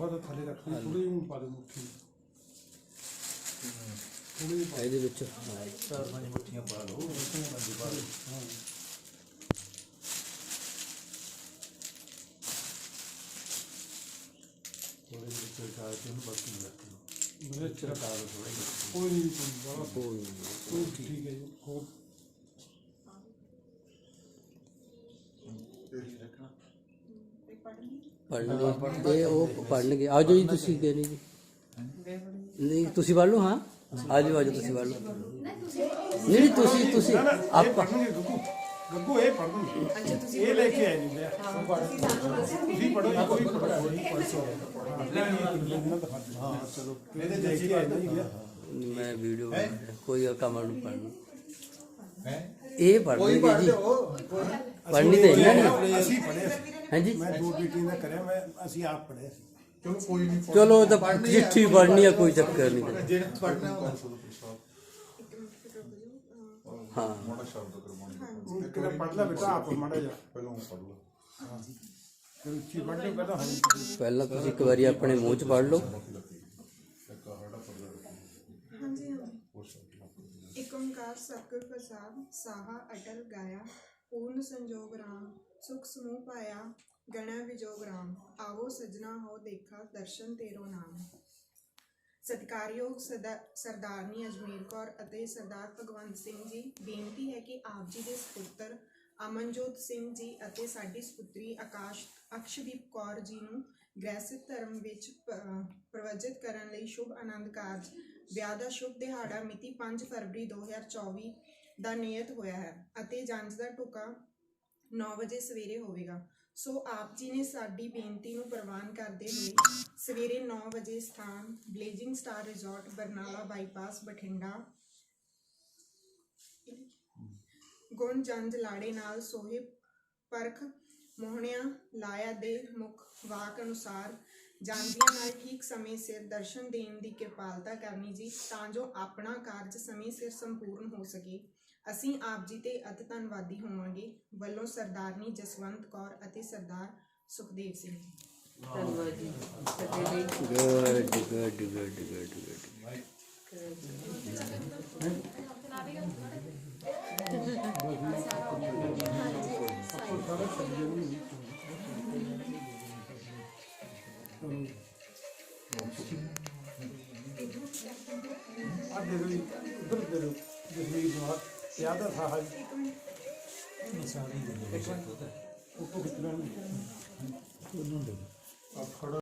ਲਿਫਾਫਾ ਤਾਂ ਥੱਲੇ ਰੱਖ ਲਈ ਥੋੜੀ ਜਿਹੀ ਪਾ ਦੇ ਮੁੱਠੀ ਥੋੜੀ ਜਿਹੀ ਇਹਦੇ ਵਿੱਚ ਚਾਰ ਪੰਜ ਮੁੱਠੀਆਂ ਪਾ ਲਓ ਪੰਜ ਪਾ ਲਓ ਥੋੜੇ ਜਿਹੇ ਕਾਲ ਕੇ ਉਹਨੂੰ ਬਾਕੀ ਨੂੰ ਰੱਖ ਲਓ ਮੇਰੇ ਚਿਰ ਕਾਲ ਥੋੜੇ ਕੋਈ ਨਹੀਂ ਕੋਈ ਬਾਬਾ ਕੋਈ ਨੀ। ਕੋਈ ਠੀਕ ਹੈ ਜੀ ਹੋਰ ਇਹ ਰੱਖਣਾ ਪੜ੍ਹਨਗੇ ਇਹ ਉਹ ਪੜ੍ਹਨਗੇ ਆ ਜਾਓ ਜੀ ਤੁਸੀਂ ਗਏ ਨਹੀਂ ਜੀ। ਨਹੀਂ ਤੁਸੀਂ ਪੜ੍ਹ ਲਓ ਹਾਂ। ਆ ਜਾਓ ਤੁਸੀਂ ਪੜ੍ਹ ਲਓ। ਨਹੀਂ ਨਹੀਂ ਤੁਸੀਂ ਤੁਸੀਂ। ਇਹ ਆਪਾਂ ਪੜਨਗੇ ਗੱਗੂ ਗੱਗੂ ਇਹ ਪੜਨਗੇ ਇਹ ਲੈ ਕੇ ਆਏ ਨਹੀਂ ਲਿਆ ਤੁਸੀਂ ਪੜੋ ਕੋਈ ਪੜੋ ਹਾਂ ਚਲੋ। ਇਹਦੇ ਲੈ ਕੇ ਆਏ ਨਹੀਂ ਗਿਆ ਮੈਂ ਵੀਡੀਓ ਬਣਾ ਰਿਹਾ। ਕੋਈ ਕਮਲ ਨੂੰ ਪੜ੍ਹਨਾ ਹੈ? ਇਹ ਪੜ੍ਹਨਗੇ ਜੀ ਪੜ੍ਹਨੀ ਤਾਂ ਇਹਨਾਂ ਨੇ ਅਸੀਂ ਪੜ੍ਹੇ ਹਾਂਜੀ। ਮੈਂ ਦੋ ਬੀਟੀ ਦਾ ਕਰਿਆ ਮੈਂ ਅਸੀਂ ਆਪ ਪੜ੍ਹੇ ਸੀ। ਚਲੋ ਕੋਈ ਨਹੀਂ ਚਲੋ ਤਾਂ ਚਿੱਠੀ ਪੜ੍ਹਨੀ ਆ ਕੋਈ ਚੱਕਰ ਨਹੀਂ। ਜਿਹੜਾ ਪੜਨਾ ਉਹ ਹਾਂ। ਮੋੜਾ ਸ਼ਬਦ ਕਰਵਾਉਣਾ ਕਿਤੇ ਪੜ੍ਹ ਲੈ ਬੇਟਾ ਆਪ ਮਾੜਾ ਜਾ ਪਹਿਲਾਂ ਲਓ। ਪੜ੍ਹ ਲੈ ਤੁਸੀਂ ਇੱਕ ਵਾਰੀ ਆਪਣੇ ਮੂੰਹ 'ਚ ਪੜ੍ਹ ਲਓ। ਹਾਂਜੀ ਹਾਂਜੀ। ਇੱਕ ਓੰਕਾਰ ਸਤਿਗੁਰ ਪ੍ਰਸਾਦ ਸਾਹਾ ਅਟਲ ਗਾਇਆ। ਪੂਰਨ ਸੰਜੋਗ ਰਾਮ, ਸੁਖ ਸਮੂਹ ਪਾਇਆ ਗਣਾ ਵਿਜੋਗ ਰਾਮ। ਆਵੋ ਸਜਣਾ, ਹੋ ਦੇਖਾ, ਦਰਸ਼ਨ ਤੇਰੋ ਨਾਮ। ਸਤਿਕਾਰਯੋਗ ਸਰਦਾਰਨੀ ਅਜਮੇਰ ਕੌਰ ਅਤੇ ਸਰਦਾਰ ਭਗਵੰਤ ਸਿੰਘ ਜੀ, ਬੇਨਤੀ ਹੈ ਕਿ ਆਪ ਜੀ ਦੇ ਸੁਪੁੱਤਰ ਅਮਨਜੋਤ ਸਿੰਘ ਜੀ ਅਤੇ ਸਾਡੀ ਸੁਪੁੱਤਰੀ ਆਕਾਸ਼, ਅਕਸ਼ਦੀਪ ਕੌਰ ਜੀ ਨੂੰ ਗ੍ਰਹਿਸਥ ਧਰਮ ਵਿੱਚ ਪ੍ਰਵਜਿਤ ਕਰਨ ਲਈ ਸ਼ੁਭ ਆਨੰਦ ਕਾਰਜ। ਵਿਆਹ ਦਾ ਸ਼ੁਭ ਦਿਹਾੜਾ ਮਿਤੀ 5 ਫਰਵਰੀ 2024 ਦਾ ਨਿਯਤ ਹੋਇਆ ਹੈ ਅਤੇ ਜੰਜ ਦਾ ਟੁਕਾ 9 ਵਜੇ ਸਵੇਰੇ ਹੋਵੇਗਾ। ਸੋ ਆਪ ਜੀ ਨੇ ਸਾਡੀ ਬੇਨਤੀ ਨੂੰ ਪ੍ਰਵਾਨ ਕਰਦੇ ਹੋਏ ਸਵੇਰੇ 9 ਵਜੇ ਸਥਾਨ blazing star resort Barnala bypass Bathinda ਗੁਣ ਲਾੜੇ ਨਾਲ ਸੋਹੇ ਪਰਖ ਮੋਹਣਿਆ ਲਾਇਆ ਦੇ ਮੁਖ ਵਾਕ ਅਨੁਸਾਰ ਜਾਂਦੀਆਂ ਨਾਲ ਠੀਕ ਸਮੇਂ ਸਿਰ ਦਰਸ਼ਨ ਦੇਣ ਦੀ ਕਿਰਪਾਲਤਾ ਕਰਨੀ ਜੀ, ਤਾਂ ਜੋ ਆਪਣਾ ਕਾਰਜ ਸਮੇਂ ਸਿਰ ਸੰਪੂਰਨ ਹੋ ਸਕੇ। ਅਸੀਂ ਆਪ ਜੀ ਤੇ ਅਤ ਧੰਨਵਾਦੀ ਹੋਵਾਂਗੇ। ਵੱਲੋਂ ਸਰਦਾਰਨੀ ਜਸਵੰਤ ਕੌਰ ਅਤੇ ਸਰਦਾਰ ਸੁਖਦੇਵ ਸਿੰਘ ਜੀ। ਧੰਨਵਾਦ ਜੀ। ਸਾਡੇ ਲਈ good good good good good ਆ ਦੇ ਦੋ ਉਧਰ ਦੇ ਦੋ ਨੂੰ ਯਾਦ ਆ ਸਾਹਾ ਜੀ? ਨਿਸ਼ਾਨੀ ਦੇ ਉੱਪਰ ਕਿਤਨਾ ਆ ਖੜਾ